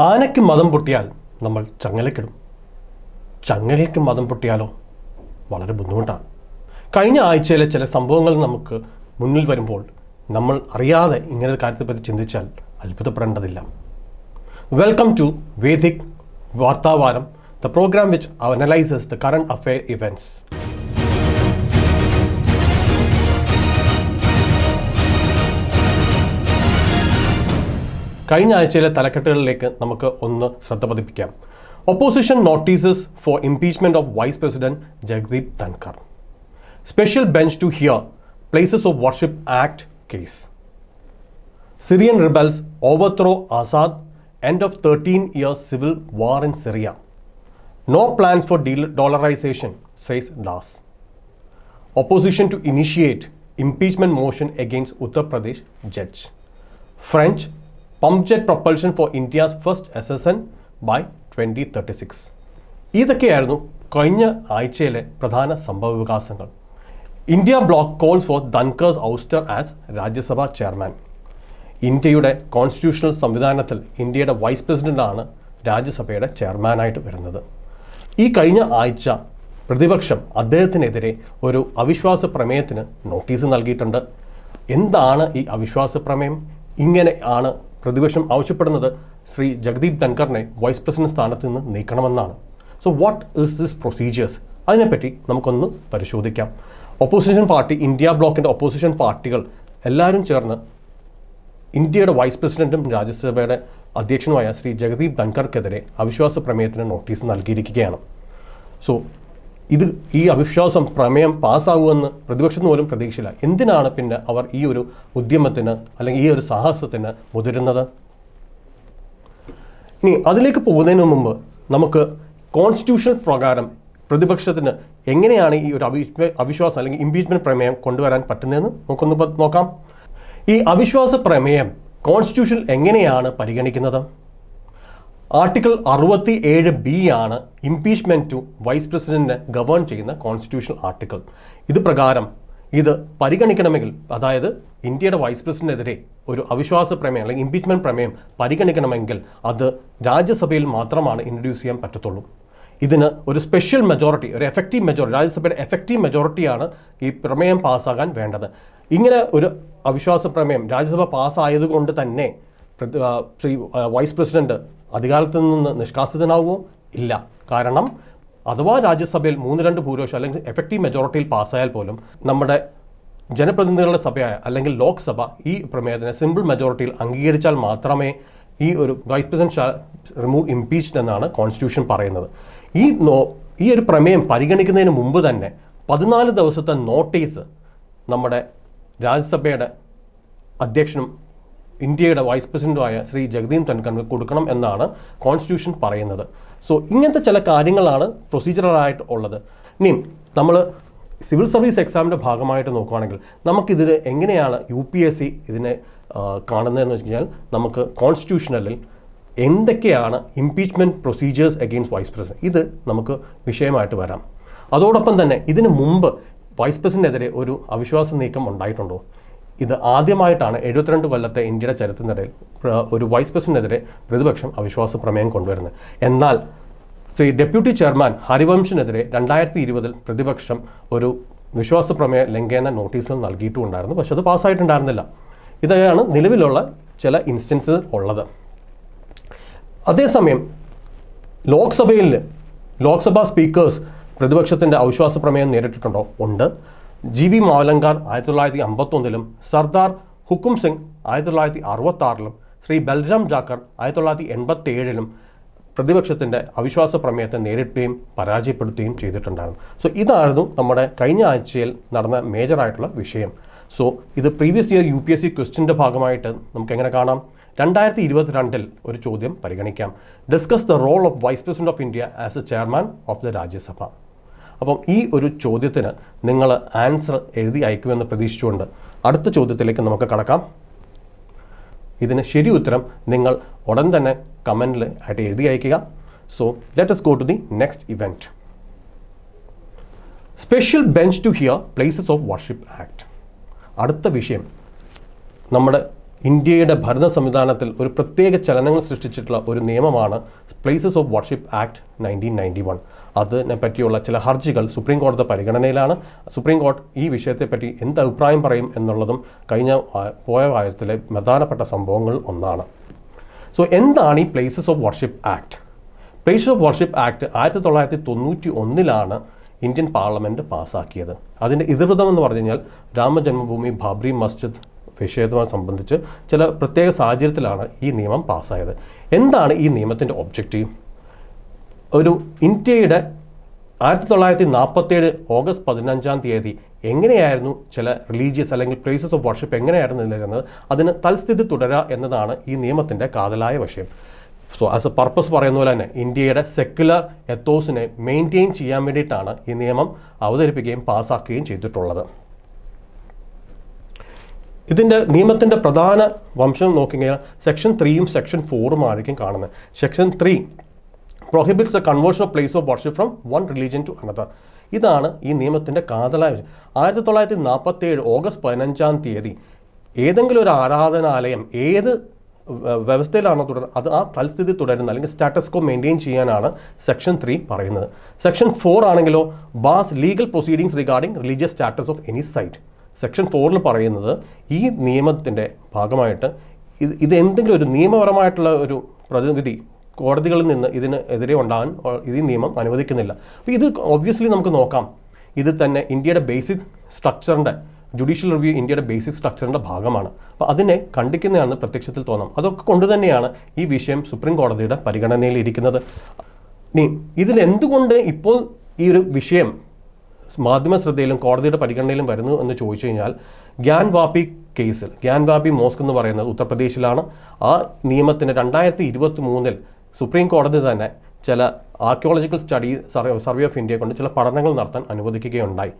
ആനയ്ക്ക് മതം പൊട്ടിയാൽ നമ്മൾ ചങ്ങലക്കിടും ചങ്ങലയ്ക്ക് മതം പൊട്ടിയാലോ? വളരെ ബുദ്ധിമുട്ടാണ്. കഴിഞ്ഞ ആഴ്ചയിലെ ചില സംഭവങ്ങൾ നമുക്ക് മുന്നിൽ വരുമ്പോൾ നമ്മൾ അറിയാതെ ഇങ്ങനെ കാര്യത്തെപ്പറ്റി ചിന്തിച്ചാൽ അത്ഭുതപ്പെടേണ്ടതില്ല. Welcome to Vedic Varthavaram the program which analyses the current affair events കഴിഞ്ഞ ആഴ്ചയിലെ തലക്കെട്ടുകളിലേക്ക് നമുക്ക് ഒന്ന് ശ്രദ്ധ പതിപ്പിക്കാം. Opposition notices for impeachment of vice president Jagdeep Dhankhar special bench to hear places of worship act case Syrian rebels overthrow Assad end of thirteen year civil war in Syria no plans for dollarisation says Das opposition to initiate impeachment against Uttar Pradesh judge. French pump jet propulsion for India's first SSN by 2036. ഇതൊക്കെയായിരുന്നു കഴിഞ്ഞ ആഴ്ചയിലെ പ്രധാന സംഭവ വികാസങ്ങൾ. India bloc calls for Dhankhar's ouster as Rajya Sabha chairman ഇന്ത്യയുടെ constitutional സംവിധാനത്തിൽ ഇന്ത്യയുടെ vice പ്രസിഡന്റാണ് രാജ്യസഭയുടെ ചെയർമാനായിട്ട് വരുന്നത്. ഈ കഴിഞ്ഞ ആഴ്ച പ്രതിപക്ഷം അദ്ദേഹത്തിനെതിരെ ഒരു അവിശ്വാസ പ്രമേയത്തിന് നോട്ടീസ് നൽകിയിട്ടുണ്ട്. എന്താണ് ഈ അവിശ്വാസ പ്രമേയം? ഇങ്ങനെ ആണ് പ്രതിപക്ഷം ആവശ്യപ്പെടുന്നത് ശ്രീ ജഗദീപ് ധൻകറിനെ വൈസ് പ്രസിഡന്റ് സ്ഥാനത്ത് നിന്ന് നീക്കണമെന്നാണ്. So what is this procedures അതിനെപ്പറ്റി നമുക്കൊന്ന് പരിശോധിക്കാം. ഒപ്പോസിഷൻ പാർട്ടി ഇന്ത്യ ബ്ലോക്കിന്റെ ഒപ്പോസിഷൻ പാർട്ടികൾ എല്ലാവരും ചേർന്ന് ഇന്ത്യയുടെ വൈസ് പ്രസിഡന്റും രാജ്യസഭയുടെ അധ്യക്ഷനുമായ ശ്രീ ജഗദീപ് ധൻകർക്കെതിരെ അവിശ്വാസ പ്രമേയത്തിന് നോട്ടീസ് നൽകിയിരിക്കുകയാണ്. സോ ഇത് ഈ അവിശ്വാസം പ്രമേയം പാസ്സാകുമെന്ന് പ്രതിപക്ഷത്തിന് പോലും പ്രതീക്ഷയില്ല. എന്തിനാണ് പിന്നെ അവർ ഈ ഒരു ഉദ്യമത്തിന് അല്ലെങ്കിൽ ഈ ഒരു സാഹസത്തിന് മുതിരുന്നത്? ഇനി അതിലേക്ക് പോകുന്നതിന് മുമ്പ് നമുക്ക് കോൺസ്റ്റിറ്റ്യൂഷൻ പ്രകാരം പ്രതിപക്ഷത്തിന് എങ്ങനെയാണ് ഈ ഒരു അവിശ്വാസം അല്ലെങ്കിൽ ഇംപീച്ച്മെന്റ് പ്രമേയം കൊണ്ടുവരാൻ പറ്റുന്നതെന്ന് നമുക്കൊന്ന് നോക്കാം. ഈ അവിശ്വാസ പ്രമേയം കോൺസ്റ്റിറ്റ്യൂഷൻ എങ്ങനെയാണ് പരിഗണിക്കുന്നത്? ആർട്ടിക്കിൾ അറുപത്തി ഏഴ് ബി ആണ് ഇംപീച്ച്മെന്റ് ടു വൈസ് പ്രസിഡന്റിനെ ഗവേൺ ചെയ്യുന്ന കോൺസ്റ്റിറ്റ്യൂഷണൽ ആർട്ടിക്കിൾ. ഇത് പ്രകാരം ഇത് പരിഗണിക്കണമെങ്കിൽ അതായത് ഇന്ത്യയുടെ വൈസ് പ്രസിഡന്റിനെതിരെ ഒരു അവിശ്വാസ പ്രമേയം അല്ലെങ്കിൽ ഇംപീച്ച്മെന്റ് പ്രമേയം പരിഗണിക്കണമെങ്കിൽ അത് രാജ്യസഭയിൽ മാത്രമാണ് ഇൻട്രൊഡ്യൂസ് ചെയ്യാൻ പറ്റത്തുള്ളൂ. ഇതിന് ഒരു സ്പെഷ്യൽ മെജോറിറ്റി ഒരു എഫക്റ്റീവ് മെജോറിറ്റി രാജ്യസഭയുടെ എഫക്റ്റീവ് മെജോറിറ്റിയാണ് ഈ പ്രമേയം പാസ്സാകാൻ വേണ്ടത്. ഇങ്ങനെ ഒരു അവിശ്വാസ പ്രമേയം രാജ്യസഭ പാസ്സായതുകൊണ്ട് തന്നെ ശ്രീ വൈസ് പ്രസിഡന്റ് അധികാരത്തിൽ നിന്ന് നിഷ്കാസിതനാവുമോ? ഇല്ല. കാരണം അഥവാ രാജ്യസഭയിൽ മൂന്ന് രണ്ട് ഭൂരിപക്ഷം അല്ലെങ്കിൽ എഫക്റ്റീവ് മെജോറിറ്റിയിൽ പാസ്സായാൽ പോലും നമ്മുടെ ജനപ്രതിനിധികളുടെ സഭയായ അല്ലെങ്കിൽ ലോക്സഭ ഈ പ്രമേയത്തിനെ സിമ്പിൾ മെജോറിറ്റിയിൽ അംഗീകരിച്ചാൽ മാത്രമേ ഈ ഒരു വൈസ് പ്രസിഡന്റ് റിമൂവ് ഇംപീച്ച്ഡ് എന്നാണ് കോൺസ്റ്റിറ്റ്യൂഷൻ പറയുന്നത്. ഈ നോ ഈ ഒരു പ്രമേയം പരിഗണിക്കുന്നതിന് മുമ്പ് തന്നെ പതിനാല് ദിവസത്തെ നോട്ടീസ് നമ്മുടെ രാജ്യസഭയുടെ അധ്യക്ഷനും ഇന്ത്യയുടെ വൈസ് പ്രസിഡന്റുമായ ശ്രീ ജഗദീപ് ധൻഖറിന് കൊടുക്കണം എന്നാണ് കോൺസ്റ്റിറ്റ്യൂഷൻ പറയുന്നത്. സോ ഇങ്ങനത്തെ ചില കാര്യങ്ങളാണ് പ്രൊസീജിയറായിട്ട് ഉള്ളത്. ഇനി നമ്മൾ സിവിൽ സർവീസ് എക്സാമിന്റെ ഭാഗമായിട്ട് നോക്കുകയാണെങ്കിൽ നമുക്കിതിൽ എങ്ങനെയാണ് യു പി എസ് സി ഇതിനെ കാണുന്നതെന്ന് വെച്ച് കഴിഞ്ഞാൽ നമുക്ക് കോൺസ്റ്റിറ്റ്യൂഷനലിൽ എന്തൊക്കെയാണ് impeachment procedures against vice president? ഇത് നമുക്ക് വിഷയമായിട്ട് വരാം. അതോടൊപ്പം തന്നെ ഇതിന് മുമ്പ് വൈസ് പ്രസിഡന്റിനെതിരെ ഒരു അവിശ്വാസ നീക്കം ഉണ്ടായിട്ടുണ്ടോ? ഇത് ആദ്യമായിട്ടാണ് എഴുപത്തിരണ്ട് കൊല്ലത്തെ ഇന്ത്യയുടെ ചരിത്രത്തിനിടയിൽ ഒരു വൈസ് പ്രസിഡന്റിനെതിരെ പ്രതിപക്ഷം അവിശ്വാസ പ്രമേയം കൊണ്ടുവരുന്നത്. എന്നാൽ ശ്രീ ഡെപ്യൂട്ടി ചെയർമാൻ ഹരിവംശിനെതിരെ രണ്ടായിരത്തി ഇരുപതിൽ പ്രതിപക്ഷം ഒരു വിശ്വാസ പ്രമേയ ലംഘന നോട്ടീസ് നൽകിയിട്ടുണ്ടായിരുന്നു. പക്ഷെ അത് പാസ്സായിട്ടുണ്ടായിരുന്നില്ല. ഇതാണ് നിലവിലുള്ള ചില ഇൻസ്റ്റൻസ് ഉള്ളത്. അതേസമയം ലോക്സഭയിൽ ലോക്സഭാ സ്പീക്കേഴ്സ് പ്രതിപക്ഷത്തിന്റെ അവിശ്വാസ പ്രമേയം നേരിട്ടിട്ടുണ്ടോ? ഉണ്ട്. ജി വി മാവലങ്കാർ ആയിരത്തി തൊള്ളായിരത്തി അമ്പത്തൊന്നിലും സർദാർ ഹുക്കും സിംഗ് ആയിരത്തി തൊള്ളായിരത്തി അറുപത്താറിലും ശ്രീ ബൽറാം ജാക്കർ ആയിരത്തി തൊള്ളായിരത്തി എൺപത്തി ഏഴിലും പ്രതിപക്ഷത്തിന്റെ അവിശ്വാസ പ്രമേയത്തെ നേരിടുകയും പരാജയപ്പെടുത്തുകയും ചെയ്തിട്ടുണ്ടായിരുന്നു. സോ ഇതായിരുന്നു നമ്മുടെ കഴിഞ്ഞ ആഴ്ചയിൽ നടന്ന മേജറായിട്ടുള്ള വിഷയം. സോ ഇത് previous year U P S C ക്വസ്റ്റിന്റെ ഭാഗമായിട്ട് നമുക്ക് എങ്ങനെ കാണാം? രണ്ടായിരത്തി ഇരുപത്തിരണ്ടിൽ ഒരു ചോദ്യം പരിഗണിക്കാം. Discuss the role of vice president of India as a chairman of the Rajya Sabha അപ്പം ഈ ഒരു ചോദ്യത്തിന് നിങ്ങൾ ആൻസർ എഴുതി അയക്കുമെന്ന് പ്രതീക്ഷിച്ചുകൊണ്ട് അടുത്ത ചോദ്യത്തിലേക്ക് നമുക്ക് കടക്കാം. ഇതിന് ശരി ഉത്തരം നിങ്ങൾ ഉടൻ തന്നെ കമന്റിൽ ആയിട്ട് എഴുതി അയക്കുക. So let's go to the next event special bench to hear places of worship act അടുത്ത വിഷയം നമ്മുടെ ഇന്ത്യയുടെ ഭരണ സംവിധാനത്തിൽ ഒരു പ്രത്യേക ചലനങ്ങൾ സൃഷ്ടിച്ചിട്ടുള്ള ഒരു നിയമമാണ് places of worship act nineteen ninety one അതിനെ പറ്റിയുള്ള ചില ഹർജികൾ സുപ്രീം കോടതി പരിഗണനയിലാണ്. സുപ്രീം കോടതി ഈ വിഷയത്തെപ്പറ്റി എന്ത് അഭിപ്രായം പറയും എന്നുള്ളതും കഴിഞ്ഞ പോയ വായത്തിലെ പ്രധാനപ്പെട്ട സംഭവങ്ങൾ ഒന്നാണ്. സോ എന്താണ് ഈ places of worship act places of worship act ആയിരത്തി തൊള്ളായിരത്തി തൊണ്ണൂറ്റി ഒന്നിലാണ് ഇന്ത്യൻ പാർലമെന്റ് പാസ്സാക്കിയത് അതിന്റെ ഇതിവൃതം എന്ന് പറഞ്ഞു കഴിഞ്ഞാൽ രാമജന്മഭൂമി ബാബ്രി മസ്ജിദ് വിഷയവുമായി സംബന്ധിച്ച് ചില പ്രത്യേക സാഹചര്യത്തിലാണ് ഈ നിയമം പാസ്സായത്. എന്താണ് ഈ നിയമത്തിന്റെ ഒബ്ജക്റ്റീവ് ഒരു ഇന്ത്യയുടെ ആയിരത്തി തൊള്ളായിരത്തി നാൽപ്പത്തേഴ് ഓഗസ്റ്റ് പതിനഞ്ചാം തീയതി എങ്ങനെയായിരുന്നു ചില റിലീജിയസ് അല്ലെങ്കിൽ പ്ലേസസ് ഓഫ് വർഷിപ്പ് എങ്ങനെയായിരുന്നു നിലനിരുന്നത് അതിന് തൽസ്ഥിതി തുടരുക എന്നതാണ് ഈ നിയമത്തിന്റെ കാതലായ വിഷയം. സോ ആസ് എ പർപ്പസ് പറയുന്ന പോലെ തന്നെ ഇന്ത്യയുടെ സെക്യുലർ എത്തോസിനെ മെയിന്റെയിൻ ചെയ്യാൻ വേണ്ടിയിട്ടാണ് ഈ നിയമം അവതരിപ്പിക്കുകയും പാസ്സാക്കുകയും ചെയ്തിട്ടുള്ളത്. ഇതിന്റെ നിയമത്തിന്റെ പ്രധാന വംശം നോക്കിക്കഴിഞ്ഞാൽ സെക്ഷൻ ത്രീയും സെക്ഷൻ ഫോറും ആയിരിക്കും കാണുന്നത്. Section three prohibits a conversion of place of worship from one religion to another ഇതാണ് ഈ നിയമത്തിന്റെ കാതലായ വിഷയം ആയിരത്തി തൊള്ളായിരത്തി നാൽപ്പത്തി ഏഴ് ഓഗസ്റ്റ് പതിനഞ്ചാം തീയതി ഏതെങ്കിലും ഒരു ആരാധനാലയം ഏത് വ്യവസ്ഥയിലാണോ തുടരുന്നത് അത് ആ തൽസ്ഥിതി തുടരുന്ന അല്ലെങ്കിൽ സ്റ്റാറ്റസ് കോ മെയിന്റെയിൻ ചെയ്യാനാണ് സെക്ഷൻ ത്രീ പറയുന്നത്. സെക്ഷൻ ഫോർ ആണെങ്കിലോ bars legal proceedings regarding religious status of any site section ഫോറിൽ പറയുന്നത് ഈ നിയമത്തിന്റെ ഭാഗമായിട്ട് ഇത് ഇത് എന്തെങ്കിലും ഒരു നിയമപരമായിട്ടുള്ള ഒരു പ്രതിനിധി കോടതികളിൽ നിന്ന് ഇതിന് എതിരെ ഉണ്ടാകാൻ ഈ നിയമം അനുവദിക്കുന്നില്ല. അപ്പോൾ ഇത് ഒബ്വിയസ്ലി നമുക്ക് നോക്കാം. ഇത് തന്നെ ഇന്ത്യയുടെ ബേസിക് സ്ട്രക്ചറിന്റെ ജുഡീഷ്യൽ റിവ്യൂ ഇന്ത്യയുടെ ബേസിക് സ്ട്രക്ചറിന്റെ ഭാഗമാണ്. അപ്പോൾ അതിനെ കണ്ടിക്കുന്നതാണ് പ്രത്യക്ഷത്തിൽ തോന്നാം. അതൊക്കെ കൊണ്ട് തന്നെയാണ് ഈ വിഷയം സുപ്രീം കോടതിയുടെ പരിഗണനയിൽ ഇരിക്കുന്നത്. ഇനി ഇതിലെന്തുകൊണ്ട് ഇപ്പോൾ ഈ ഒരു വിഷയം മാധ്യമ ശ്രദ്ധയിലും കോടതിയുടെ പരിഗണനയിലും വരുന്നു എന്ന് ചോദിച്ചു കഴിഞ്ഞാൽ ഗ്യാൻ വാപ്പി കേസിൽ ഗ്യാൻ വാപ്പി മോസ്ക് എന്ന് പറയുന്നത് ഉത്തർപ്രദേശിലാണ്. ആ നിയമത്തിന് രണ്ടായിരത്തി ഇരുപത്തി മൂന്നിൽ സുപ്രീം കോടതി തന്നെ ചില ആർക്കിയോളജിക്കൽ സ്റ്റഡി സർവേ ഓഫ് ഇന്ത്യയെ കൊണ്ട് ചില പഠനങ്ങൾ നടത്താൻ അനുവദിക്കുകയുണ്ടായി.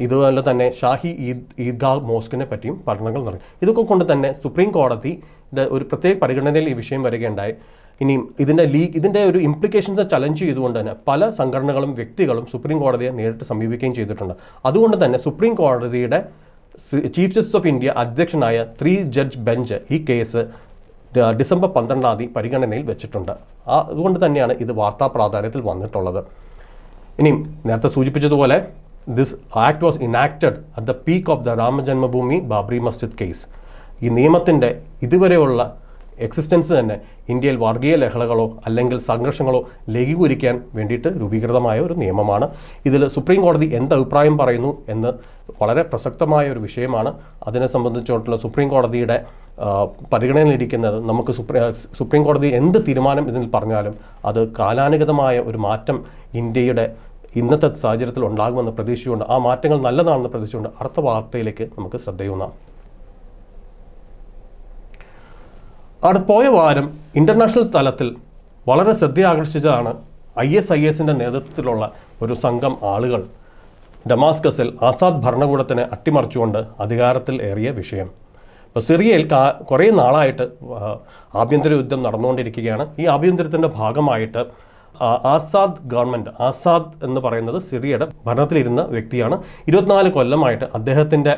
ഇതുപോലെ തന്നെ ഷാഹി ഈദ് ഈദ്ഗാ മോസ്കിനെ പറ്റിയും പഠനങ്ങൾ നടത്തി. ഇതൊക്കെ കൊണ്ട് തന്നെ സുപ്രീം കോടതിയുടെ ഒരു പ്രത്യേക പരിഗണനയിൽ ഈ വിഷയം വരികയുണ്ടായി. ഇനിയും ഇതിന്റെ ലീഗ് ഇതിന്റെ ഒരു ഇംപ്ലിക്കേഷൻസ് ചലഞ്ച് ചെയ്തുകൊണ്ട് തന്നെ പല സംഘടനകളും വ്യക്തികളും സുപ്രീം കോടതിയെ നേരിട്ട് സമീപിക്കുകയും ചെയ്തിട്ടുണ്ട്. അതുകൊണ്ട് തന്നെ സുപ്രീം കോടതിയുടെ ചീഫ് ജസ്റ്റിസ് ഓഫ് ഇന്ത്യ അധ്യക്ഷനായ ത്രീ ജഡ്ജ് ബെഞ്ച് ഈ കേസ് ഡിസംബർ പന്ത്രണ്ടാം തീയതി പരിഗണനയിൽ വെച്ചിട്ടുണ്ട്. അതുകൊണ്ട് തന്നെയാണ് ഇത് വാർത്താ പ്രാധാന്യത്തിൽ വന്നിട്ടുള്ളത്. ഇനിയും നേരത്തെ സൂചിപ്പിച്ചതുപോലെ this act was enacted at the peak of the Ramjanmabhoomi Babri Masjid case ഈ നിയമത്തിന്റെ ഇതുവരെയുള്ള എക്സിസ്റ്റൻസ് തന്നെ. ഇന്ത്യയിൽ വർഗീയ ലഹളകളോ അല്ലെങ്കിൽ സംഘർഷങ്ങളോ ലഘൂകരിക്കാൻ വേണ്ടിയിട്ട് രൂപീകൃതമായ ഒരു നിയമമാണ്. ഇതിൽ സുപ്രീം കോടതി എന്ത് അഭിപ്രായം പറയുന്നു എന്ന് വളരെ പ്രസക്തമായ ഒരു വിഷയമാണ്. അതിനെ സംബന്ധിച്ചിട്ടുള്ള സുപ്രീം കോടതിയുടെ പരിഗണനയിലിരിക്കുന്നത് നമുക്ക് സുപ്രീം സുപ്രീം കോടതി എന്ത് തീരുമാനം ഇതിൽ പറഞ്ഞാലും അത് കാലാനുഗതമായ ഒരു മാറ്റം ഇന്ത്യയുടെ ഇന്നത്തെ സാഹചര്യത്തിൽ ഉണ്ടാകുമെന്ന് പ്രതീക്ഷിച്ചുകൊണ്ട് ആ മാറ്റങ്ങൾ നല്ലതാണെന്ന് പ്രതീക്ഷിച്ചുകൊണ്ട് അടുത്ത വാർത്തയിലേക്ക് നമുക്ക് ശ്രദ്ധയൂന്നാം. അവിടെ പോയ വാരം ഇന്റർനാഷണൽ തലത്തിൽ വളരെ ശ്രദ്ധയാകർഷിച്ചതാണ് ഐ എസ് ഐ എസിന്റെ നേതൃത്വത്തിലുള്ള ഒരു സംഘം ആളുകൾ ഡമാസ്കസിൽ ആസാദ് ഭരണകൂടത്തിനെ അട്ടിമറിച്ചുകൊണ്ട് അധികാരത്തിൽ ഏറിയ വിഷയം. ഇപ്പോൾ സിറിയയിൽ കാ കുറേ നാളായിട്ട് ആഭ്യന്തര യുദ്ധം നടന്നുകൊണ്ടിരിക്കുകയാണ്. ഈ ആഭ്യന്തരത്തിന്റെ ഭാഗമായിട്ട് ആസാദ് ഗവൺമെന്റ് ആസാദ് എന്ന് പറയുന്നത് സിറിയയുടെ ഭരണത്തിലിരുന്ന വ്യക്തിയാണ്. ഇരുപത്തിനാല് കൊല്ലമായിട്ട് അദ്ദേഹത്തിന്റെ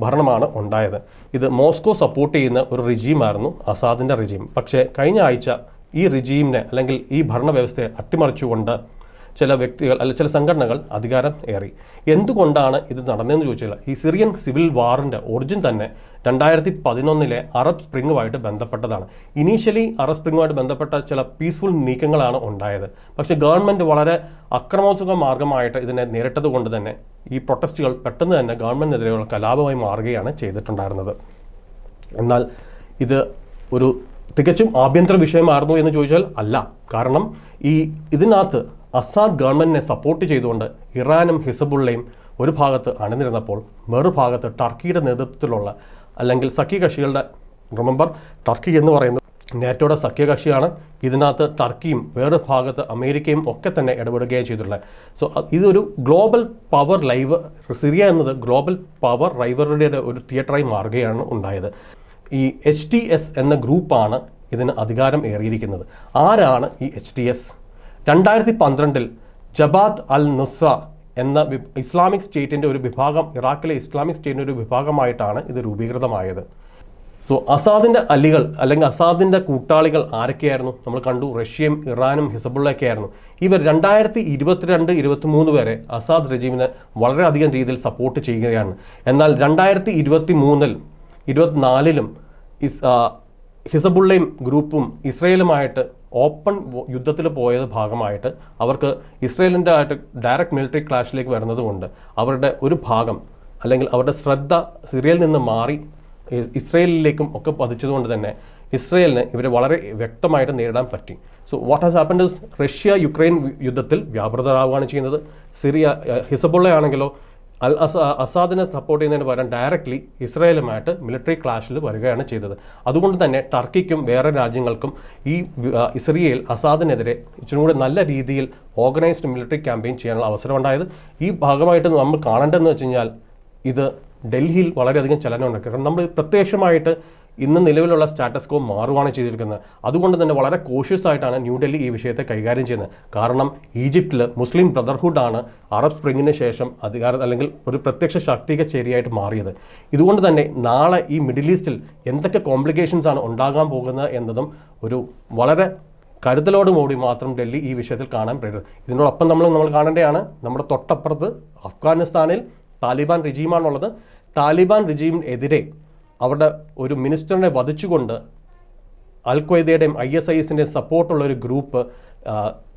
ഭരണമാണ് ഉണ്ടായത്. ഇത് മോസ്കോ സപ്പോർട്ട് ചെയ്യുന്ന ഒരു റിജീമായിരുന്നു അസാദിന്റെ റിജീം പക്ഷേ കഴിഞ്ഞ ആഴ്ച ഈ റിജീമിനെ അല്ലെങ്കിൽ ഈ ഭരണ വ്യവസ്ഥയെ അട്ടിമറിച്ചുകൊണ്ട് ചില വ്യക്തികൾ അല്ല ചില സംഘടനകൾ അധികാരം ഏറി. എന്തുകൊണ്ടാണ് ഇത് നടന്നതെന്ന് ചോദിച്ചാൽ ഈ സിറിയൻ സിവിൽ വാറിന്റെ ഒറിജിൻ തന്നെ രണ്ടായിരത്തി പതിനൊന്നിലെ അറബ് സ്പ്രിങ്ങുമായിട്ട് ബന്ധപ്പെട്ടതാണ്. ഇനീഷ്യലി അറബ് സ്പ്രിങ്ങുമായിട്ട് ബന്ധപ്പെട്ട ചില പീസ്ഫുൾ നീക്കങ്ങളാണ് ഉണ്ടായത്. പക്ഷേ ഗവൺമെന്റ് വളരെ അക്രമോത്സുക മാർഗമായിട്ട് ഇതിനെ നേരിട്ടത് കൊണ്ട് തന്നെ ഈ പ്രൊട്ടസ്റ്റുകൾ പെട്ടെന്ന് തന്നെ ഗവൺമെന്റിനെതിരെയുള്ള കലാപമായി മാറുകയാണ് ചെയ്തിട്ടുണ്ടായിരുന്നത്. എന്നാൽ ഇത് ഒരു തികച്ചും ആഭ്യന്തര വിഷയമായിരുന്നു എന്ന് ചോദിച്ചാൽ അല്ല. കാരണം ഈ ഇതിനകത്ത് അസാദ് ഗവൺമെന്റിനെ സപ്പോർട്ട് ചെയ്തുകൊണ്ട് ഇറാനും ഹിസബുള്ളയും ഒരു ഭാഗത്ത് അണിനിരുന്നപ്പോൾ മറുഭാഗത്ത് ടർക്കിയുടെ നേതൃത്വത്തിലുള്ള അല്ലെങ്കിൽ സഖ്യകക്ഷികളുടെ റിമെമ്പർ ടർക്കി എന്ന് പറയുന്നത് നേറ്റോയുടെ സഖ്യകക്ഷിയാണ്. ഇതിനകത്ത് ടർക്കിയും വേറെ ഭാഗത്ത് അമേരിക്കയും ഒക്കെ തന്നെ ഇടപെടുകയും ചെയ്തിട്ടുള്ളത്. സോ ഇതൊരു ഗ്ലോബൽ പവർ ലൈവ് സിറിയ എന്നത് ഗ്ലോബൽ പവർ റൈവറുടെ ഒരു തിയേറ്ററായി മാറുകയാണ് ഉണ്ടായത്. ഈ എച്ച് ടി എസ് എന്ന ഗ്രൂപ്പാണ് ഇതിന് അധികാരം ഏറിയിരിക്കുന്നത്. ആരാണ് ഈ എച്ച് ടി എസ് രണ്ടായിരത്തി പന്ത്രണ്ടിൽ ജബാത്ത് അൽ നുസ്ര എന്ന ഇസ്ലാമിക് സ്റ്റേറ്റിന്റെ ഒരു വിഭാഗം ഇറാഖിലെ ഇസ്ലാമിക് സ്റ്റേറ്റിന്റെ ഒരു വിഭാഗമായിട്ടാണ് ഇത് രൂപീകൃതമായത്. സോ അസാദിന്റെ അലികൾ അല്ലെങ്കിൽ അസാദിന്റെ കൂട്ടാളികൾ ആരൊക്കെയായിരുന്നു? നമ്മൾ കണ്ടു റഷ്യയും ഇറാനും ഹിസബുള്ളയൊക്കെ ആയിരുന്നു ഇവർ രണ്ടായിരത്തി ഇരുപത്തിരണ്ട് ഇരുപത്തി മൂന്ന് വരെ അസാദ് റജീമിനെ വളരെയധികം രീതിയിൽ സപ്പോർട്ട് ചെയ്യുകയാണ്. എന്നാൽ രണ്ടായിരത്തി ഇരുപത്തി മൂന്നിൽ ഇരുപത്തിനാലിലും ഹിസബുള്ളയും ഗ്രൂപ്പും ഇസ്രയേലുമായിട്ട് ഓപ്പൺ യുദ്ധത്തിൽ പോയത് ഭാഗമായിട്ട് അവർക്ക് ഇസ്രയേലിന്റെ ആയിട്ട് ഡയറക്റ്റ് മിലിറ്ററി ക്ലാഷിലേക്ക് വരുന്നത് കൊണ്ട് അവരുടെ ഒരു ഭാഗം അല്ലെങ്കിൽ അവരുടെ ശ്രദ്ധ സിറിയയിൽ നിന്ന് മാറി ഇസ്രയേലിലേക്കും ഒക്കെ പതിച്ചതുകൊണ്ട് തന്നെ ഇസ്രയേലിന് ഇവരെ വളരെ വ്യക്തമായിട്ട് നേരിടാൻ പറ്റി. So what has happened is Russia Ukraine യുദ്ധത്തിൽ വ്യാപൃതരാവുകയാണ് ചെയ്യുന്നത്. സിറിയ ഹിസബുള്ള ആണെങ്കിലോ അൽ അസ അസാദിനെ സപ്പോർട്ട് ചെയ്യുന്നതിന് പകരം ഡയറക്റ്റ്ലി ഇസ്രായേലുമായിട്ട് മിലിറ്ററി ക്ലാഷിൽ വരികയാണ് ചെയ്തത്. അതുകൊണ്ട് തന്നെ ടർക്കിക്കും വേറെ രാജ്യങ്ങൾക്കും ഈ ഇസ്രയേൽ അസാദിനെതിരെ ഇച്ചിരി കൂടി നല്ല രീതിയിൽ ഓർഗനൈസ്ഡ് മിലിറ്ററി ക്യാമ്പയിൻ ചെയ്യാനുള്ള അവസരമുണ്ടായത് ഈ ഭാഗമായിട്ട് നമ്മൾ കാണേണ്ടതെന്ന് വെച്ച് കഴിഞ്ഞാൽ ഇത് ഡൽഹിയിൽ വളരെയധികം ചലനം ഉണ്ടാക്കി കാരണം നമ്മൾ പ്രത്യക്ഷമായിട്ട് ഇന്ന് നിലവിലുള്ള സ്റ്റാറ്റസ് കോ മാറുകയാണ് ചെയ്തിരിക്കുന്നത്. അതുകൊണ്ട് തന്നെ വളരെ കോഷ്യസ് ആയിട്ടാണ് ന്യൂഡൽഹി ഈ വിഷയത്തെ കൈകാര്യം ചെയ്യുന്നത്. കാരണം ഈജിപ്തിൽ മുസ്ലിം ബ്രദർഹുഡാണ് അറബ് സ്പ്രിങ്ങിന് ശേഷം അധികാരം അല്ലെങ്കിൽ ഒരു പ്രത്യക്ഷ ശാക്തിക ചേരിയായിട്ട് മാറിയത്. ഇതുകൊണ്ട് തന്നെ നാളെ ഈ മിഡിൽ ഈസ്റ്റിൽ എന്തൊക്കെ കോംപ്ലിക്കേഷൻസ് ആണ് ഉണ്ടാകാൻ പോകുന്നത് എന്നതും ഒരു വളരെ കരുതലോടുകൂടി മാത്രം ഡൽഹി ഈ വിഷയത്തിൽ കാണാൻ പ്രേരിതം ഇതിനോടൊപ്പം നമ്മൾ നമ്മൾ കാണേണ്ടതാണ് നമ്മുടെ തൊട്ടപ്പുറത്ത് അഫ്ഗാനിസ്ഥാനിൽ താലിബാൻ റിജീമാണുള്ളത് താലിബാൻ റിജീമിനെതിരെ അവരുടെ ഒരു മിനിസ്റ്ററിനെ വധിച്ചുകൊണ്ട് അൽ ഖ്വയ്ദയുടെയും ഐ എസ് ഐ എസിന്റെയും സപ്പോർട്ടുള്ള ഒരു ഗ്രൂപ്പ്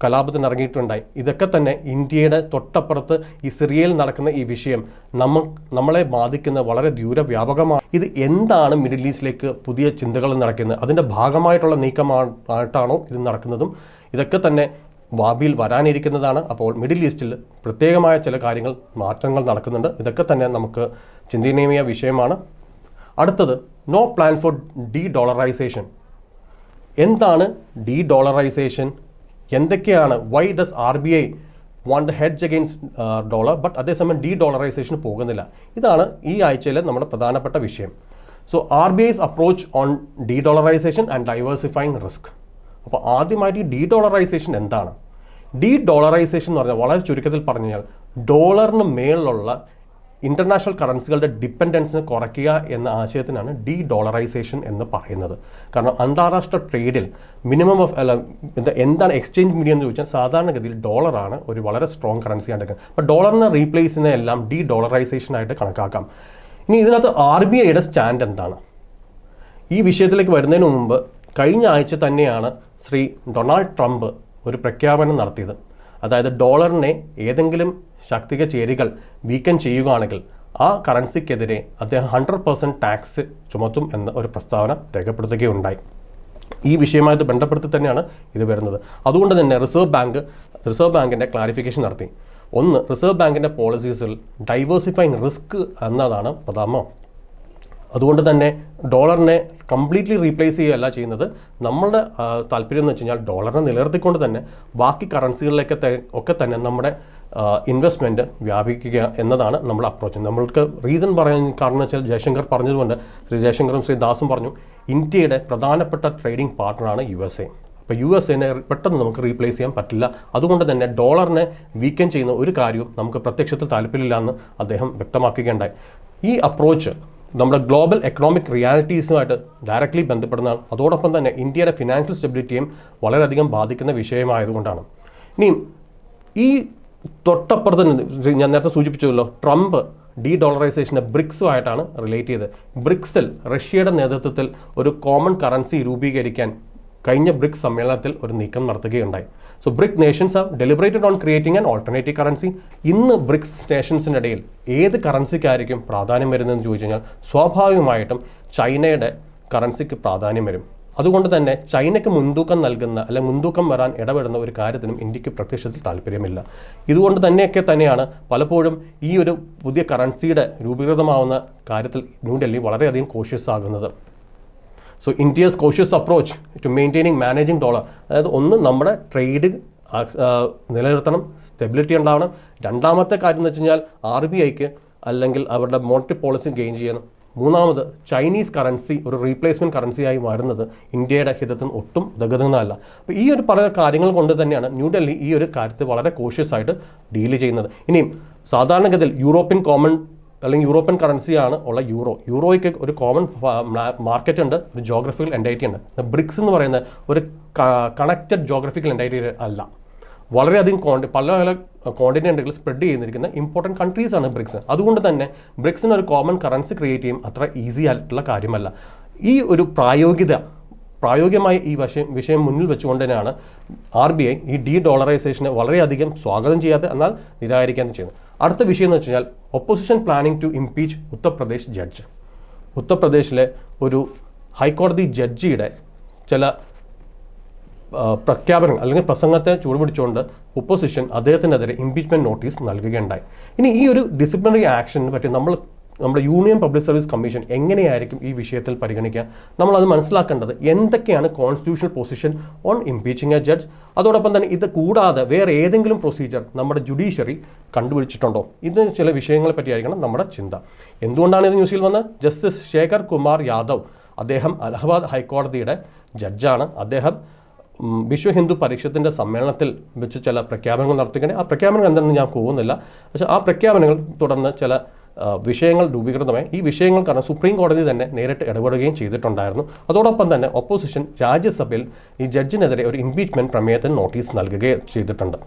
കലാപത്തിന് ഇറങ്ങിയിട്ടുണ്ടായി. ഇതൊക്കെ തന്നെ ഇന്ത്യയുടെ തൊട്ടപ്പുറത്ത് ഈ സിറിയയിൽ നടക്കുന്ന ഈ വിഷയം നമ്മ നമ്മളെ ബാധിക്കുന്ന വളരെ ദൂരവ്യാപകമാണ്. ഇത് എന്താണ് മിഡിൽ ഈസ്റ്റിലേക്ക് പുതിയ ചിന്തകൾ നടക്കുന്നത്? അതിന്റെ ഭാഗമായിട്ടുള്ള നീക്കമായിട്ടാണോ ഇത് നടക്കുന്നതും? ഇതൊക്കെ തന്നെ ഭാവിയിൽ വരാനിരിക്കുന്നതാണ്. അപ്പോൾ മിഡിൽ ഈസ്റ്റിൽ പ്രത്യേകമായ ചില കാര്യങ്ങൾ മാറ്റങ്ങൾ നടക്കുന്നുണ്ട്. ഇതൊക്കെ തന്നെ നമുക്ക് ചിന്തനീയമായ വിഷയമാണ്. അടുത്തത് no plan for de dollarisation എന്താണ് ഡി ഡോളറൈസേഷൻ എന്തൊക്കെയാണ് why does R B I want hedge against dollar but അതേസമയം ഡി ഡോളറൈസേഷൻ പോകുന്നില്ല? ഇതാണ് ഈ ആഴ്ചയിലെ നമ്മുടെ പ്രധാനപ്പെട്ട വിഷയം. So R B I's approach on de dollarisation and diversifying risk അപ്പോൾ ആദ്യമായിട്ട് ഈ ഡി ഡോളറൈസേഷൻ എന്താണ്? ഡി ഡോളറൈസേഷൻ എന്ന് പറഞ്ഞാൽ വളരെ ചുരുക്കത്തിൽ പറഞ്ഞു കഴിഞ്ഞാൽ ഡോളറിന് മേളിലുള്ള ഇന്റർനാഷണൽ കറൻസികളുടെ ഡിപ്പെൻഡൻസിനെ കുറയ്ക്കുക എന്ന ആശയത്തിനാണ് ഡി ഡോളറൈസേഷൻ എന്ന് പറയുന്നത്. കാരണം അന്താരാഷ്ട്ര ട്രേഡിൽ മിനിമം ഓഫ് അല്ല എന്താ എന്താണ് എക്സ്ചേഞ്ച് മീഡിയം എന്ന് ചോദിച്ചാൽ സാധാരണഗതിയിൽ ഡോളറാണ് ഒരു വളരെ സ്ട്രോങ് കറൻസി ആയിട്ട് അപ്പോൾ ഡോളറിനെ റീപ്ലേസ് ചെയ്യുന്നതെല്ലാം ഡി ഡോളറൈസേഷൻ ആയിട്ട് കണക്കാക്കാം. ഇനി ഇതിനകത്ത് ആർ ബി ഐയുടെ സ്റ്റാൻഡ് എന്താണ്? ഈ വിഷയത്തിലേക്ക് വരുന്നതിന് മുമ്പ് കഴിഞ്ഞ ആഴ്ച തന്നെയാണ് ശ്രീ ഡൊണാൾഡ് ട്രംപ് ഒരു പ്രഖ്യാപനം നടത്തിയത്. അതായത് ഡോളറിനെ ഏതെങ്കിലും ശാക്തിക ചേരികൾ വീക്കൻ ചെയ്യുകയാണെങ്കിൽ ആ കറൻസിക്കെതിരെ അദ്ദേഹം ഹൺഡ്രഡ് പെർസെന്റ് ടാക്സ് ചുമത്തും എന്ന ഒരു പ്രസ്താവന രേഖപ്പെടുത്തുകയുണ്ടായി. ഈ വിഷയമായിട്ട് ബന്ധപ്പെടുത്തി തന്നെയാണ് ഇത് വരുന്നത്. അതുകൊണ്ട് തന്നെ റിസർവ് ബാങ്ക് റിസർവ് ബാങ്കിന്റെ ക്ലാരിഫിക്കേഷൻ നടത്തി. ഒന്ന് റിസർവ് ബാങ്കിന്റെ പോളിസീസിൽ ഡൈവേഴ്സിഫൈങ് റിസ്ക് എന്നതാണ് പ്രധാനം അതുകൊണ്ട് തന്നെ ഡോളറിനെ കംപ്ലീറ്റ്ലി റീപ്ലേസ് ചെയ്യുകയല്ല ചെയ്യുന്നത്. നമ്മളുടെ താല്പര്യം എന്ന് വെച്ച് കഴിഞ്ഞാൽ ഡോളറിനെ നിലനിർത്തിക്കൊണ്ട് തന്നെ ബാക്കി കറൻസികളിലേക്ക് ഒക്കെ തന്നെ നമ്മുടെ ഇൻവെസ്റ്റ്മെന്റ് വ്യാപിക്കുക എന്നതാണ് നമ്മുടെ അപ്രോച്ച് നമ്മൾക്ക് റീസൺ പറയാൻ കാരണം വെച്ചാൽ ജയശങ്കർ പറഞ്ഞതുകൊണ്ട് ശ്രീ ജയശങ്കറും ശ്രീ ദാസും പറഞ്ഞു ഇന്ത്യയുടെ പ്രധാനപ്പെട്ട ട്രേഡിംഗ് പാർട്ണറാണ് യു എസ് എ അപ്പോൾ യു എസ് എനെ പെട്ടെന്ന് നമുക്ക് റീപ്ലേസ് ചെയ്യാൻ പറ്റില്ല. അതുകൊണ്ട് തന്നെ ഡോളറിനെ വീക്കൻ ചെയ്യുന്ന ഒരു കാര്യവും നമുക്ക് പ്രത്യക്ഷത്തിൽ താല്പര്യമില്ല എന്ന് അദ്ദേഹം വ്യക്തമാക്കുകയുണ്ടായി. ഈ അപ്രോച്ച് നമ്മുടെ ഗ്ലോബൽ എക്കണോമിക് റിയാലിറ്റീസുമായിട്ട് ഡയറക്റ്റ്ലി ബന്ധപ്പെടുന്നതാണ്. അതോടൊപ്പം തന്നെ ഇന്ത്യയുടെ ഫിനാൻഷ്യൽ സ്റ്റെബിലിറ്റിയും വളരെയധികം ബാധിക്കുന്ന വിഷയമായതുകൊണ്ടാണ്. ഇനിയും ഈ തൊട്ടപ്പുറത്ത് ഞാൻ നേരത്തെ സൂചിപ്പിച്ചല്ലോ ട്രംപ് ഡി ഡോളറൈസേഷനെ ബ്രിക്സുമായിട്ടാണ് റിലേറ്റ് ചെയ്തത്. ബ്രിക്സിൽ റഷ്യയുടെ നേതൃത്വത്തിൽ ഒരു കോമൺ കറൻസി രൂപീകരിക്കാൻ കഴിഞ്ഞ ബ്രിക്സ് സമ്മേളനത്തിൽ ഒരു നീക്കം നടത്തുകയുണ്ടായി. So BRIC nations are deliberated on creating an alternative currency ഇന്ന് ബ്രിക്സ് നേഷൻസിന്റെ ഇടയിൽ ഏത് കറൻസിക്കായിരിക്കും പ്രാധാന്യം വരുന്നതെന്ന് ചോദിച്ചു കഴിഞ്ഞാൽ സ്വാഭാവികമായിട്ടും ചൈനയുടെ കറൻസിക്ക് പ്രാധാന്യം വരും. അതുകൊണ്ട് തന്നെ ചൈനയ്ക്ക് മുൻതൂക്കം നൽകുന്ന അല്ലെങ്കിൽ മുൻതൂക്കം വരാൻ ഇടപെടുന്ന ഒരു കാര്യത്തിനും ഇന്ത്യയ്ക്ക് പ്രത്യക്ഷത്തിൽ താല്പര്യമില്ല. ഇതുകൊണ്ട് തന്നെയൊക്കെ തന്നെയാണ് പലപ്പോഴും ഈ ഒരു പുതിയ കറൻസിയുടെ രൂപീകൃതമാവുന്ന കാര്യത്തിൽ ന്യൂഡൽഹി വളരെയധികം കോഷ്യസ് ആകുന്നത്. So India's cautious approach to maintaining managing dollar അതായത് ഒന്ന് നമ്മുടെ ട്രേഡ് നിലനിർത്തണം സ്റ്റെബിലിറ്റി ഉണ്ടാവണം. രണ്ടാമത്തെ കാര്യം എന്ന് വെച്ച് കഴിഞ്ഞാൽ ആർ ബി ഐക്ക് അല്ലെങ്കിൽ അവരുടെ മോണിറ്ററി പോളിസി ഗെയിൻ ചെയ്യണം. മൂന്നാമത് ചൈനീസ് കറൻസി ഒരു റീപ്ലേസ്മെന്റ് കറൻസിയായി മാറുന്നത് ഇന്ത്യയുടെ ഹിതത്തിന് ഒട്ടും ഉതകുന്നതല്ല അപ്പോൾ ഈ ഒരു പല കാര്യങ്ങൾ കൊണ്ട് തന്നെയാണ് ന്യൂഡൽഹി ഈ ഒരു കാര്യത്തെ വളരെ കോഷ്യസ് ആയിട്ട് ഡീൽ ചെയ്യുന്നത്. ഇനിയും സാധാരണഗതിയിൽ യൂറോപ്യൻ കോമൺ അല്ലെങ്കിൽ യൂറോപ്യൻ കറൻസിയാണ് ഉള്ള യൂറോ യൂറോയ്ക്ക് ഒരു കോമൺ മാർക്കറ്റ് ഉണ്ട് ഒരു ജോഗ്രഫിക്കൽ എന്റൈറ്റി ഉണ്ട്. ബ്രിക്സ് എന്ന് പറയുന്ന ഒരു കണക്റ്റഡ് ജോഗ്രഫിക്കൽ എന്റൈറ്റി അല്ല. വളരെയധികം കോണ്ടി പല പല കോണ്ടിനെന്റുകൾ സ്പ്രെഡ് ചെയ്തിരിക്കുന്ന ഇമ്പോർട്ടന്റ് കൺട്രീസ് ആണ് ബ്രിക്സ് അതുകൊണ്ട് തന്നെ ബ്രിക്സിന് ഒരു കോമൺ കറൻസി ക്രിയേറ്റ് ചെയ്യും അത്ര ഈസി ആയിട്ടുള്ള കാര്യമല്ല. ഈ ഒരു പ്രായോഗികത പ്രായോഗികമായ ഈ വിഷയം വിഷയം മുന്നിൽ വെച്ചുകൊണ്ട് തന്നെയാണ് ആർ ബി ഐ ഈ ഡി ഡോളറൈസേഷനെ വളരെയധികം സ്വാഗതം ചെയ്യാതെ എന്നാൽ നിരാകരിക്കാൻ ചെയ്യുന്നത്. അടുത്ത വിഷയം എന്ന് വെച്ച് കഴിഞ്ഞാൽ opposition planning to impeach Uttar Pradesh judge ഉത്തർപ്രദേശിലെ ഒരു ഹൈക്കോടതി ജഡ്ജിയുടെ ചില പ്രഖ്യാപനങ്ങൾ അല്ലെങ്കിൽ പ്രസംഗത്തെ ചൂടുപിടിച്ചുകൊണ്ട് ഒപ്പോസിഷൻ അദ്ദേഹത്തിനെതിരെ ഇംപീച്ച്മെന്റ് നോട്ടീസ് നൽകുകയുണ്ടായി. ഇനി ഈ ഒരു ഡിസിപ്ലിനറി ആക്ഷനെ പറ്റി നമ്മൾ നമ്മുടെ യൂണിയൻ പബ്ലിക് സർവീസ് കമ്മീഷൻ എങ്ങനെയായിരിക്കും ഈ വിഷയത്തിൽ പരിഗണിക്കുക? നമ്മളത് മനസ്സിലാക്കേണ്ടത് എന്തൊക്കെയാണ് constitutional position on impeaching a judge അതോടൊപ്പം തന്നെ ഇത് കൂടാതെ വേറെ ഏതെങ്കിലും പ്രൊസീജിയർ നമ്മുടെ ജുഡീഷ്യറി കണ്ടുപിടിച്ചിട്ടുണ്ടോ? ഇത് ചില വിഷയങ്ങളെ പറ്റിയായിരിക്കണം നമ്മുടെ ചിന്ത. എന്തുകൊണ്ടാണ് ഇത് ന്യൂസിൽ വന്നത്? ജസ്റ്റിസ് ശേഖർ കുമാർ യാദവ് അദ്ദേഹം അലഹബാദ് ഹൈക്കോടതിയുടെ ജഡ്ജാണ്. അദ്ദേഹം വിശ്വ ഹിന്ദു പരിഷത്തിന്റെ സമ്മേളനത്തിൽ വെച്ച് ചില പ്രഖ്യാപനങ്ങൾ നടത്തുകയാണ് ആ പ്രഖ്യാപനങ്ങൾ എന്താണെന്ന് ഞാൻ പോകുന്നില്ല. പക്ഷേ ആ പ്രഖ്യാപനങ്ങൾ തുടർന്ന് ചില വിഷയങ്ങൾ രൂപീകൃതമായി. ഈ വിഷയങ്ങൾ കാരണം സുപ്രീം കോടതി തന്നെ നേരിട്ട് ഇടപെടുകയും ചെയ്തിട്ടുണ്ടായിരുന്നു. അതോടൊപ്പം തന്നെ ഒപ്പോസിഷൻ രാജ്യസഭയിൽ ഈ ജഡ്ജിനെതിരെ ഒരു ഇംപീച്ച്മെന്റ് പ്രമേയത്തിന് നോട്ടീസ് നൽകുകയും ചെയ്തിട്ടുണ്ട്.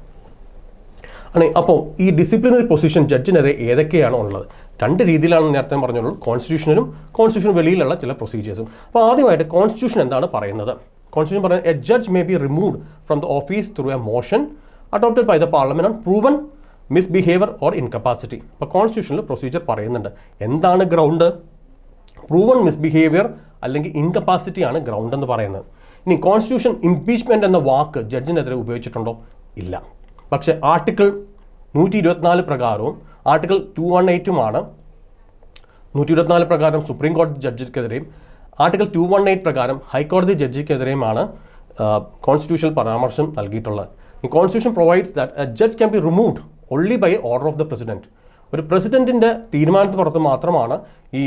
ആണ് അപ്പോൾ ഈ ഡിസിപ്ലിനറി പൊസിഷൻ ജഡ്ജിനെതിരെ ഏതൊക്കെയാണ് ഉള്ളത്? രണ്ട് രീതിയിലാണ് നേരത്തെ പറഞ്ഞുള്ളൂ കോൺസ്റ്റിറ്റ്യൂഷനിലും കോൺസ്റ്റിറ്റ്യൂഷൻ വെളിയിലുള്ള ചില പ്രൊസീജിയേഴ്സും അപ്പോൾ ആദ്യമായിട്ട് കോൺസ്റ്റിറ്റ്യൂഷൻ എന്താണ് പറയുന്നത്? കോൺസ്റ്റിറ്റ്യൂഷൻ പറയുന്നത് a judge may be removed from the office through a motion adopted by the parliament on proven misbehaviour or incapacity അപ്പോൾ കോൺസ്റ്റിറ്റ്യൂഷനിൽ പ്രൊസീജിയർ പറയുന്നുണ്ട്. എന്താണ് ഗ്രൗണ്ട് പ്രൂവൺ മിസ്ബിഹേവിയർ അല്ലെങ്കിൽ ഇൻകപ്പാസിറ്റി ആണ് ഗ്രൗണ്ട് എന്ന് പറയുന്നത്. ഇനി കോൺസ്റ്റിറ്റ്യൂഷൻ ഇംപീച്ച്മെന്റ് എന്ന വാക്ക് ജഡ്ജിനെതിരെ ഉപയോഗിച്ചിട്ടുണ്ടോ? ഇല്ല. പക്ഷേ ആർട്ടിക്കിൾ നൂറ്റി ഇരുപത്തിനാല് പ്രകാരവും ആർട്ടിക്കിൾ ടു വൺ എയ്റ്റുമാണ് നൂറ്റി ഇരുപത്തിനാല് പ്രകാരം സുപ്രീം കോടതി ജഡ്ജിക്കെതിരെയും ആർട്ടിക്കിൾ ടു വൺ എയ്റ്റ് പ്രകാരം ഹൈക്കോടതി ജഡ്ജിക്കെതിരെയുമാണ് കോൺസ്റ്റിറ്റ്യൂഷണൽ പരാമർശം നൽകിയിട്ടുള്ളത്. Constitution provides that judge can be removed only by order of the president ഒരു പ്രസിഡന്റിന്റെ തീരുമാനത്തിന് പുറത്ത് മാത്രമാണ് ഈ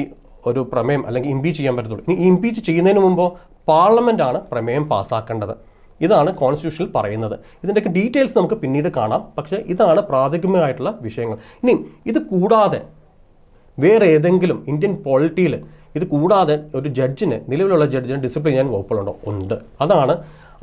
ഒരു പ്രമേയം അല്ലെങ്കിൽ ഇംപീച്ച് ചെയ്യാൻ പറ്റത്തുള്ളൂ. ഇനി ഇംപീച്ച് ചെയ്യുന്നതിന് മുമ്പ് പാർലമെന്റ് ആണ് പ്രമേയം പാസ്സാക്കേണ്ടത്. ഇതാണ് കോൺസ്റ്റിറ്റ്യൂഷനിൽ പറയുന്നത്. ഇതിന്റെയൊക്കെ ഡീറ്റെയിൽസ് നമുക്ക് പിന്നീട് കാണാം. പക്ഷേ ഇതാണ് പ്രാഥമികമായിട്ടുള്ള വിഷയങ്ങൾ. ഇനി ഇത് കൂടാതെ വേറെ ഏതെങ്കിലും ഇന്ത്യൻ പോളിറ്റിയിൽ ഇത് കൂടാതെ ഒരു ജഡ്ജിന് നിലവിലുള്ള ജഡ്ജിന് ഡിസിപ്ലിൻ ചെയ്യാൻ വകുപ്പുകളുണ്ടോ? ഉണ്ട്. അതാണ്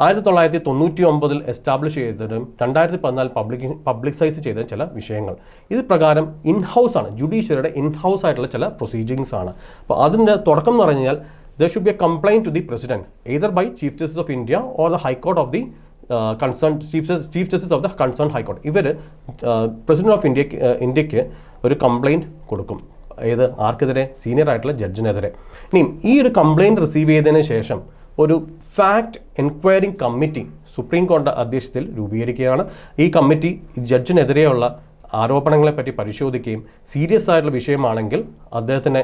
ആയിരത്തി തൊള്ളായിരത്തി തൊണ്ണൂറ്റി ഒമ്പതിൽ എസ്റ്റാബ്ലിഷ് ചെയ്തതും രണ്ടായിരത്തി പതിനാല് പബ്ലിക് പബ്ലിക്സൈസ് ചെയ്ത ചില വിഷയങ്ങൾ. ഇത് പ്രകാരം ഇൻ ഹൗസ് ആണ്. ജുഡീഷ്യറിയുടെ ഇൻ ഹൗസ് ആയിട്ടുള്ള ചില പ്രൊസീജിങ്സ് ആണ്. അപ്പോൾ അതിന്റെ തുടക്കം എന്ന് പറഞ്ഞു കഴിഞ്ഞാൽ there should be a complaint to the president either by chief justice of India or the high court of the concern chief chief justice of the concern high court ഇവർ പ്രസിഡന്റ് ഓഫ് ഇന്ത്യയ്ക്ക് ഇന്ത്യയ്ക്ക് ഒരു complaint കൊടുക്കും. ഏത് ആർക്കെതിരെ? Senior ആയിട്ടുള്ള ജഡ്ജിനെതിരെ ഇനിയും ഈ ഒരു കംപ്ലൈന്റ് റിസീവ് ചെയ്തതിന് ശേഷം ഒരു ഫാക്ട് എൻക്വയറിംഗ് കമ്മിറ്റി സുപ്രീം കോടതി അധ്യക്ഷത്തിൽ രൂപീകരിക്കുകയാണ്. ഈ കമ്മിറ്റി ജഡ്ജിനെതിരെയുള്ള ആരോപണങ്ങളെപ്പറ്റി പരിശോധിക്കുകയും സീരിയസ് ആയിട്ടുള്ള വിഷയമാണെങ്കിൽ അദ്ദേഹത്തിന്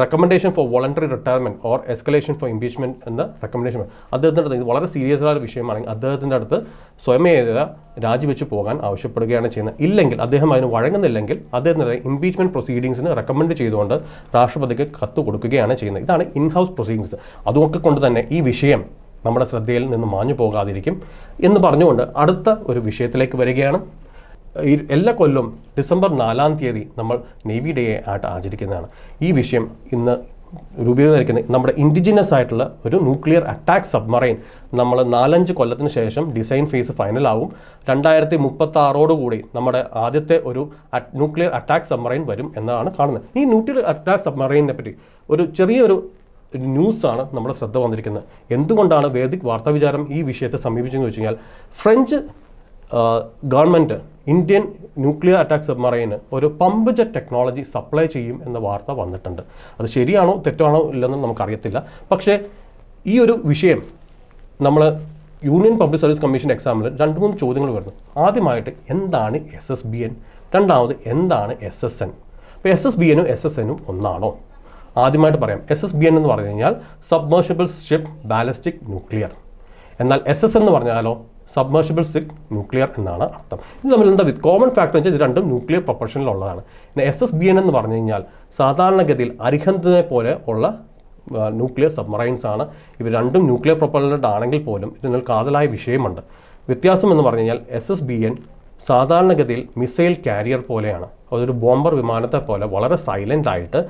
recommendation for voluntary retirement or escalation for impeachment എന്ന റെക്കമെൻഡേഷൻ അദ്ദേഹത്തിന്റെ അടുത്ത് ഇത് വളരെ സീരിയസ് ആയ വിഷയമാണെങ്കിൽ അദ്ദേഹത്തിന്റെ അടുത്ത് സ്വയമേത രാജിവെച്ച് പോകാൻ ആവശ്യപ്പെടുകയാണ് ചെയ്യുന്നത്. ഇല്ലെങ്കിൽ അദ്ദേഹം അതിന് വഴങ്ങുന്നില്ലെങ്കിൽ അദ്ദേഹത്തിന്റെ ഇംപീച്ച്മെന്റ് പ്രൊസീഡിങ്സിന് റെക്കമെൻഡ് ചെയ്തുകൊണ്ട് രാഷ്ട്രപതിക്ക് കത്ത് കൊടുക്കുകയാണ് ചെയ്യുന്നത്. ഇതാണ് ഇൻ ഹൗസ് പ്രൊസീഡിങ്സ് അതുമൊക്കെ കൊണ്ട് തന്നെ ഈ വിഷയം നമ്മുടെ ശ്രദ്ധയിൽ നിന്ന് മാഞ്ഞു പോകാതിരിക്കും എന്ന് പറഞ്ഞുകൊണ്ട് അടുത്ത ഒരു വിഷയത്തിലേക്ക് വരികയാണ്. എല്ലാ കൊല്ലവും ഡിസംബർ നാലാം തീയതി നമ്മൾ നേവി ഡേ ആയിട്ട് ആചരിക്കുന്നതാണ്. ഈ വിഷയം ഇന്ന് രൂപീകരിക്കുന്ന നമ്മുടെ ഇൻഡിജിനസ് ആയിട്ടുള്ള ഒരു ന്യൂക്ലിയർ അറ്റാക്ക് സബ്മറൈൻ നമ്മൾ നാലഞ്ച് കൊല്ലത്തിന് ശേഷം ഡിസൈൻ ഫേസ് ഫൈനലാവും രണ്ടായിരത്തി മുപ്പത്തി ആറോടുകൂടി നമ്മുടെ ആദ്യത്തെ ഒരു ന്യൂക്ലിയർ അറ്റാക്ക് സബ്മറൈൻ വരും എന്നാണ് കാണുന്നത്. ഈ ന്യൂക്ലിയർ അറ്റാക്ക് സബ്മറൈനെ പറ്റി ഒരു ചെറിയൊരു ന്യൂസാണ് നമ്മുടെ ശ്രദ്ധ വന്നിരിക്കുന്നത്. എന്തുകൊണ്ടാണ് വേദിക് വാർത്താവിചാരം ഈ വിഷയത്തെ സമീപിച്ചെന്ന് വെച്ച് കഴിഞ്ഞാൽ French government Indian nuclear attack സബ്മറൈന് ഒരു പമ്പ് ജെറ്റ് ടെക്നോളജി സപ്ലൈ ചെയ്യും എന്ന വാർത്ത വന്നിട്ടുണ്ട്. അത് ശരിയാണോ തെറ്റാണോ ഇല്ലെന്ന് നമുക്കറിയത്തില്ല. പക്ഷേ ഈ ഒരു വിഷയം നമ്മൾ യൂണിയൻ പബ്ലിക് സർവീസ് കമ്മീഷൻ എക്സാമിൽ രണ്ട് മൂന്ന് ചോദ്യങ്ങൾ വരുന്നു. ആദ്യമായിട്ട് എന്താണ് എസ് എസ് ബി എൻ രണ്ടാമത് എന്താണ് എസ് എസ് എൻ അപ്പോൾ എസ് എസ് ബി എനും എസ് എസ് എനും ഒന്നാണോ? ആദ്യമായിട്ട് പറയാം എസ് എസ് ബി എൻ എന്ന് പറഞ്ഞു കഴിഞ്ഞാൽ സബ്മേർഷിബിൾ ഷിപ്പ് ബാലിസ്റ്റിക് ന്യൂക്ലിയർ എന്നാൽ എസ് എസ് എന്ന് പറഞ്ഞാലോ സബ്മേർഷിബിൾ സിക് ന്യൂക്ലിയർ എന്നാണ് അർത്ഥം. ഇത് തമ്മിലുള്ള കോമൺ ഫാക്ടർ വെച്ചാൽ ഇത് രണ്ടും ന്യൂക്ലിയർ പ്രൊപ്പർഷനിലുള്ളതാണ് പിന്നെ എസ് എസ് ബി എൻ എന്ന് പറഞ്ഞു കഴിഞ്ഞാൽ സാധാരണഗതിയിൽ അരിഹന്തിനെ പോലെ ഉള്ള ന്യൂക്ലിയർ സബ്മറൈൻസ് ആണ്. ഇവ രണ്ടും ന്യൂക്ലിയർ പ്രൊപ്പല്ലഡ് ആണെങ്കിൽ പോലും ഇതിന് കാതലായ വിഷയമുണ്ട്. വ്യത്യാസം എന്ന് പറഞ്ഞു കഴിഞ്ഞാൽ എസ് എസ് ബി എൻ സാധാരണഗതിയിൽ മിസൈൽ കാരിയർ പോലെയാണ്. അതൊരു ബോംബർ വിമാനത്തെ പോലെ വളരെ സൈലന്റ് ആയിട്ട്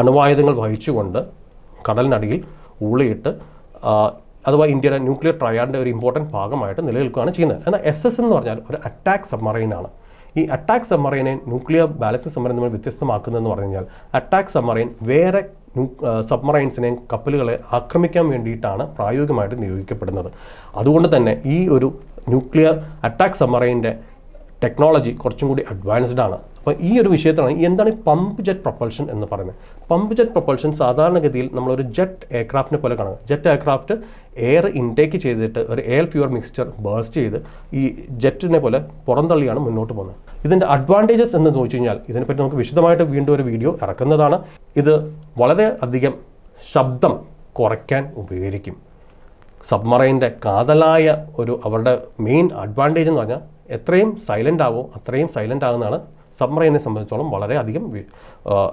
അണുവായുധങ്ങൾ വഹിച്ചുകൊണ്ട് കടലിനടിയിൽ ഊളിയിട്ട് ആ, അഥവാ ഇന്ത്യയുടെ ന്യൂക്ലിയർ ട്രയാഡിന്റെ ഒരു ഇമ്പോർട്ടന്റ് ഭാഗമായിട്ട് നിലനിൽക്കുകയാണ് ചെയ്യുന്നത്. എന്നാൽ എസ് എസ് എന്ന് പറഞ്ഞാൽ ഒരു അറ്റാക്ക് സബ്മറൈനാണ് ഈ അറ്റാക്ക് സബ്മറൈനെ ന്യൂക്ലിയർ ബാലൻസ് സബ്മറൈൻ തമ്മിൽ വ്യത്യസ്തമാക്കുന്നതെന്ന് പറഞ്ഞു കഴിഞ്ഞാൽ അറ്റാക്ക് സബ്മറൈൻ വേറെ സബ്മറൈൻസിനെയും കപ്പലുകളെ ആക്രമിക്കാൻ വേണ്ടിയിട്ടാണ് പ്രായോഗികമായിട്ട് നിയോഗിക്കപ്പെടുന്നത്. അതുകൊണ്ട് തന്നെ ഈ ഒരു ന്യൂക്ലിയർ അറ്റാക്ക് സബ്മറൈന്റെ ടെക്നോളജി കുറച്ചും കൂടി അഡ്വാൻസ്ഡ് ആണ്. അപ്പോൾ ഈ ഒരു വിഷയത്തിലാണ് എന്താണ് ഈ പമ്പ് ജെറ്റ് പ്രൊപ്പൽഷൻ എന്ന് പറയുന്നത്. പമ്പ് ജെറ്റ് പ്രൊപ്പൽഷൻ സാധാരണഗതിയിൽ നമ്മളൊരു ജെറ്റ് എയർക്രാഫ്റ്റിനെ പോലെ കാണുക. ജെറ്റ് എയർക്രാഫ്റ്റ് എയർ ഇൻടേക്ക് ചെയ്തിട്ട് ഒരു എയർ ഫ്യൂർ മിക്സ്ചർ ബേസ്റ്റ് ചെയ്ത് ഈ ജെറ്റിനെ പോലെ പുറന്തള്ളിയാണ് മുന്നോട്ട് പോകുന്നത്. ഇതിന്റെ അഡ്വാന്റേജസ് എന്ന് ചോദിച്ചു കഴിഞ്ഞാൽ ഇതിനെപ്പറ്റി നമുക്ക് വിശദമായിട്ട് വീണ്ടും ഒരു വീഡിയോ ഇറക്കുന്നതാണ്. ഇത് വളരെ അധികം ശബ്ദം കുറയ്ക്കാൻ ഉപകരിക്കും. സബ്മറൈന്റെ കാതലായ ഒരു അവരുടെ മെയിൻ അഡ്വാന്റേജ് എന്ന് പറഞ്ഞാൽ എത്രയും സൈലന്റ് ആവോ അത്രയും സൈലന്റ് ആകുന്നതാണ് സബ്മറൈനെ സംബന്ധിച്ചോളം വളരെയധികം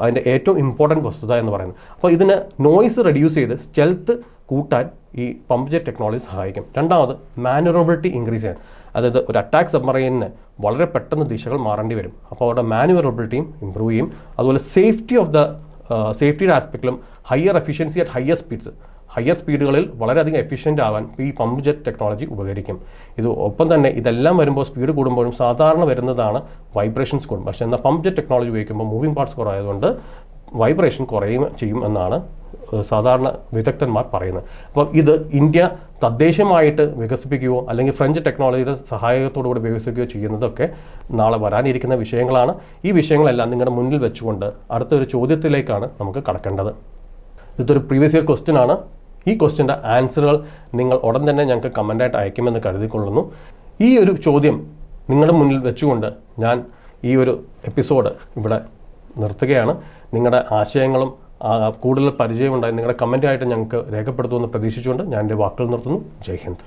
അതിന്റെ ഏറ്റവും ഇമ്പോർട്ടന്റ് വസ്തുത എന്ന് പറയുന്നത്. അപ്പോൾ ഇതിന് നോയ്സ് റെഡ്യൂസ് ചെയ്ത് സ്റ്റെൽത്ത് കൂട്ടാൻ ഈ പമ്പ് ജെറ്റ് ടെക്നോളജി സഹായിക്കും. രണ്ടാമത് മാനുവറബിലിറ്റി ഇൻക്രീസ് ചെയ്യാൻ. അതായത് ഒരു അറ്റാക്ക് സബ്മറൈനിന് വളരെ പെട്ടെന്ന് ദിശകൾ മാറേണ്ടി വരും. അപ്പോൾ അവരുടെ മാനുവറബിലിറ്റിയും ഇമ്പ്രൂവ് ചെയ്യും. അതുപോലെ സേഫ്റ്റി ഓഫ് ദ സേഫ്റ്റിയുടെ ആസ്പെക്റ്റിലും higher efficiency at higher speeds higher സ്പീഡുകളിൽ വളരെയധികം എഫിഷ്യന്റ് ആവാൻ ഈ പമ്പ് ജെറ്റ് ടെക്നോളജി ഉപകരിക്കും. ഇത് ഒപ്പം തന്നെ ഇതെല്ലാം വരുമ്പോൾ സ്പീഡ് കൂടുമ്പോഴും സാധാരണ വരുന്നതാണ് വൈബ്രേഷൻസ് കൂടും. പക്ഷേ എന്നാൽ പമ്പ് ജെറ്റ് ടെക്നോളജി ഉപയോഗിക്കുമ്പോൾ മൂവിംഗ് പാർട്സ് കുറവായതുകൊണ്ട് വൈബ്രേഷൻ കുറയും ചെയ്യും എന്നാണ് സാധാരണ വിദഗ്ധന്മാർ പറയുന്നത്. അപ്പോൾ ഇത് ഇന്ത്യ തദ്ദേശമായിട്ട് വികസിപ്പിക്കുകയോ അല്ലെങ്കിൽ ഫ്രഞ്ച് ടെക്നോളജിയുടെ സഹായത്തോടു കൂടി വികസിപ്പിക്കുകയോ ചെയ്യുന്നതൊക്കെ നാളെ വരാനിരിക്കുന്ന വിഷയങ്ങളാണ്. ഈ വിഷയങ്ങളെല്ലാം നിങ്ങളുടെ മുന്നിൽ വെച്ചുകൊണ്ട് അടുത്തൊരു ചോദ്യത്തിലേക്കാണ് നമുക്ക് കടക്കേണ്ടത്. ഇതൊരു പ്രീവിയസ് ഇയർ ക്വസ്റ്റ്യൻ ആണ്. ഈ ക്വസ്റ്റ്യന്റെ ആൻസറുകൾ നിങ്ങൾ ഉടൻ തന്നെ ഞങ്ങൾക്ക് കമന്റായിട്ട് അയക്കുമെന്ന് കരുതിക്കൊള്ളുന്നു. ഈ ഒരു ചോദ്യം നിങ്ങളുടെ മുന്നിൽ വെച്ചുകൊണ്ട് ഞാൻ ഈ ഒരു എപ്പിസോഡ് ഇവിടെ നിർത്തുകയാണ്. നിങ്ങളുടെ ആശയങ്ങളും കൂടുതൽ പരിചയമുണ്ടായി നിങ്ങളുടെ കമന്റായിട്ട് ഞങ്ങൾക്ക് രേഖപ്പെടുത്തുമെന്ന് പ്രതീക്ഷിച്ചുകൊണ്ട് ഞാൻ എന്റെ വാക്കുകൾ നിർത്തുന്നു. ജയ് ഹിന്ദ്.